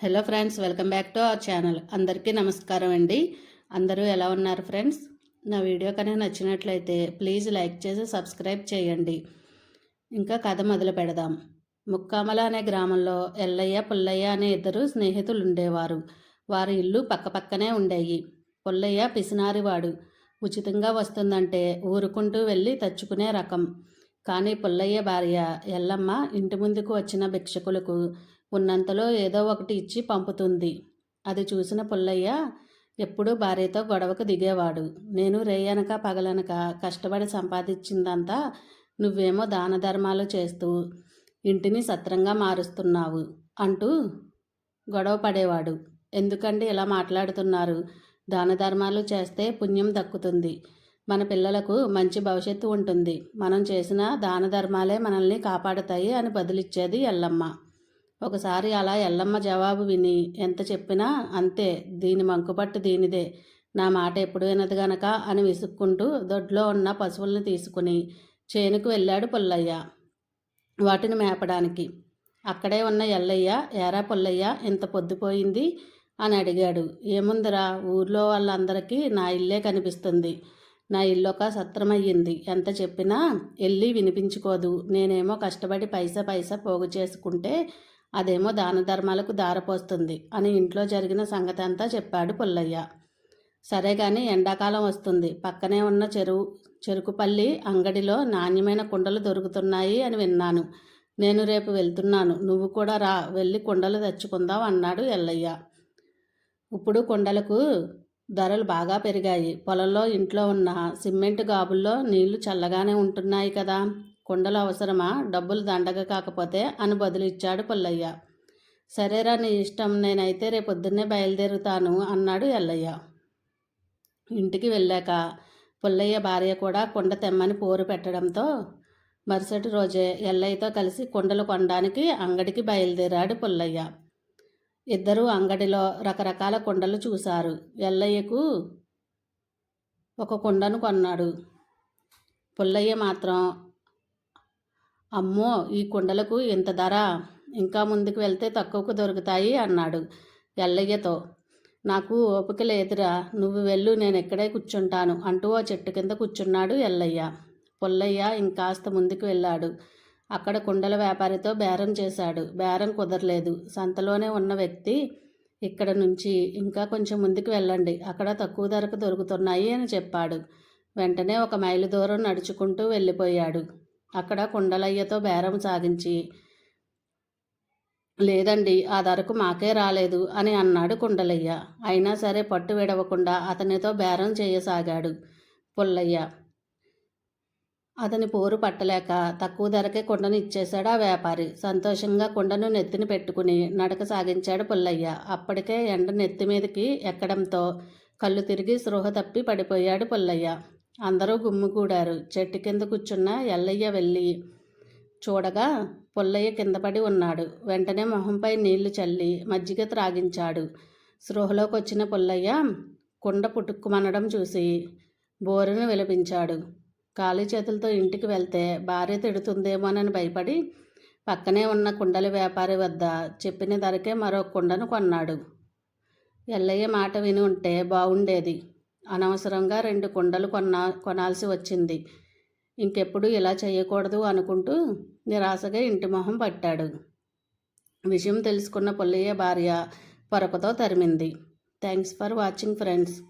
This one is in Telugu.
Hello friends welcome back to our channel. అందరికీ నమస్కారం అండి. అందరూ ఎలా ఉన్నారు ఫ్రెండ్స్? నా వీడియో కనుక నచ్చినట్లయితే ప్లీజ్ లైక్ చేసి సబ్స్క్రైబ్ చేయండి. ఇంకా కథ మొదలు పెడదాం. ముక్కామల అనే గ్రామంలో ఎల్లయ్య పుల్లయ్య అనే ఇద్దరు స్నేహితులు ఉండేవారు వారి ఇల్లు పక్కపక్కనే ఉండేవి పుల్లయ్య పిసినారివాడు. ఉచితంగా వస్తుందంటే ఊరుకుంటూ వెళ్ళి తెచ్చుకునే రకం. కానీ పుల్లయ్య భార్య ఎల్లమ్మ ఇంటి ముందుకు వచ్చిన భిక్షకులకు ఉన్నంతలో ఏదో ఒకటి ఇచ్చి పంపుతుంది. అది చూసిన పుల్లయ్య ఎప్పుడూ భార్యతో గొడవకు దిగేవాడు. నేను రేయనక పగలనక కష్టపడి సంపాదించిందంతా నువ్వేమో దాన ధర్మాలు చేస్తూ ఇంటిని సత్రంగా మారుస్తున్నావు అంటూ గొడవ పడేవాడు. ఎందుకండి ఇలా మాట్లాడుతున్నారు? దాన ధర్మాలు చేస్తే పుణ్యం దక్కుతుంది. మన పిల్లలకు మంచి భవిష్యత్తు ఉంటుంది. మనం చేసిన దాన ధర్మాలే మనల్ని కాపాడతాయి అని బదులిచ్చేది ఎల్లమ్మ. ఒకసారి అలా ఎల్లమ్మ జవాబు విని ఎంత చెప్పినా అంతే దీని మంకుపట్టు దీనిదే నా మాట ఎప్పుడు వినదు గనక అని విసుక్కుంటూ దొడ్లో ఉన్న పశువుల్ని తీసుకుని చేనుకు వెళ్ళాడు పుల్లయ్య. వాటిని మేపడానికి. అక్కడే ఉన్న ఎల్లయ్య ఏరా పుల్లయ్య ఇంత పొద్దుపోయింది అని అడిగాడు. ఏముందిరా ఊర్లో వాళ్ళందరికీ నా ఇల్లే కనిపిస్తుంది. నా ఇల్లు ఒక సత్రమయ్యింది. ఎంత చెప్పినా వెళ్ళి వినిపించుకోదు. నేనేమో కష్టపడి పైసా పైసా పోగు చేసుకుంటే అదేమో దాన ధర్మాలకు దారపోస్తుంది అని ఇంట్లో జరిగిన సంగతి అంతా చెప్పాడు పుల్లయ్య. సరే కానీ ఎండాకాలం వస్తుంది. పక్కనే ఉన్న చెరువు చెరుకుపల్లి అంగడిలో నాణ్యమైన కుండలు దొరుకుతున్నాయి అని విన్నాను. నేను రేపు వెళ్తున్నాను. నువ్వు కూడా రా వెళ్ళి కుండలు తెచ్చుకుందాం అన్నాడు ఎల్లయ్య. ఇప్పుడు కుండలకు ధరలు బాగా పెరిగాయి. పొలంలో ఇంట్లో ఉన్న సిమెంట్ గాబుల్లో నీళ్ళు చల్లగానే ఉంటున్నాయి కదా. కుండలు అవసరమా? డబ్బులు దండగ కాకపోతే అని బదులిచ్చాడు పుల్లయ్య. సరేరా నీ ఇష్టం నేనైతే రేపొద్దున్నే బయలుదేరుతాను అన్నాడు ఎల్లయ్య. ఇంటికి వెళ్ళాక పుల్లయ్య భార్య కూడా కుండ తెమ్మని పోరు పెట్టడంతో మరుసటి రోజే ఎల్లయ్యతో కలిసి కుండలు కొనడానికి అంగడికి బయలుదేరాడు పుల్లయ్య. ఇద్దరూ అంగడిలో రకరకాల కుండలు చూశారు. ఎల్లయ్యకు ఒక కుండను కొన్నాడు. పుల్లయ్య మాత్రం అమ్మో ఈ కుండలకు ఇంత ధర? ఇంకా ముందుకు వెళ్తే తక్కువకు దొరుకుతాయి అన్నాడు ఎల్లయ్యతో. నాకు ఓపిక లేదురా నువ్వు వెళ్ళు నేను ఇక్కడే కూర్చుంటాను అంటూ ఓ చెట్టు కింద కూర్చున్నాడు ఎల్లయ్య. పుల్లయ్య ఇంకాస్త ముందుకు వెళ్ళాడు. అక్కడ కుండల వ్యాపారితో బేరం చేశాడు. బేరం కుదరలేదు. సంతలోనే ఉన్న వ్యక్తి ఇక్కడ నుంచి ఇంకా కొంచెం ముందుకు వెళ్ళండి అక్కడ తక్కువ ధరకు దొరుకుతున్నాయి అని చెప్పాడు. వెంటనే ఒక మైలు దూరం నడుచుకుంటూ వెళ్ళిపోయాడు. అక్కడ కుండలయ్యతో బేరం సాగించి లేదండి ఆ ధరకు మాకే రాలేదు అని అన్నాడు కుండలయ్య. అయినా సరే పట్టు విడవకుండా అతనితో బేరం చేయసాగాడు పుల్లయ్య. అతని పోరు పట్టలేక తక్కువ ధరకే కుండను ఇచ్చేశాడు ఆ వ్యాపారి. సంతోషంగా కుండను నెత్తిన పెట్టుకుని నడక సాగించాడు పుల్లయ్య. అప్పటికే ఎండ నెత్తి మీదకి ఎక్కడంతో కళ్ళు తిరిగి స్పృహ తప్పి పడిపోయాడు పుల్లయ్య. అందరూ గుమ్మిగూడారు చెట్టు కింద కూర్చున్న ఎల్లయ్య వెళ్ళి చూడగా పుల్లయ్య కింద పడి ఉన్నాడు. వెంటనే మొహంపై నీళ్ళు చల్లి మజ్జిగ త్రాగించాడు. స్పృహలోకి వచ్చిన పుల్లయ్య కుండ పుట్టుక్కుమనడం చూసి బోరును విలపించాడు. ఖాళీ చేతులతో ఇంటికి వెళ్తే భార్య తిడుతుందేమోనని భయపడి పక్కనే ఉన్న కుండల వ్యాపారి వద్ద చెప్పిన ధరకే మరో కుండను కొన్నాడు. ఎల్లయ్య మాట విని ఉంటే బాగుండేది అనవసరంగా రెండు కుండలు కొన్నా కొనాల్సి వచ్చింది. ఇంకెప్పుడు ఇలా చేయకూడదు అనుకుంటూ నిరాశగా ఇంటి మొహం పట్టాడు. విషయం తెలుసుకున్న పుల్లయ్య భార్య పొరకతో తరిమింది. Thanks for watching friends.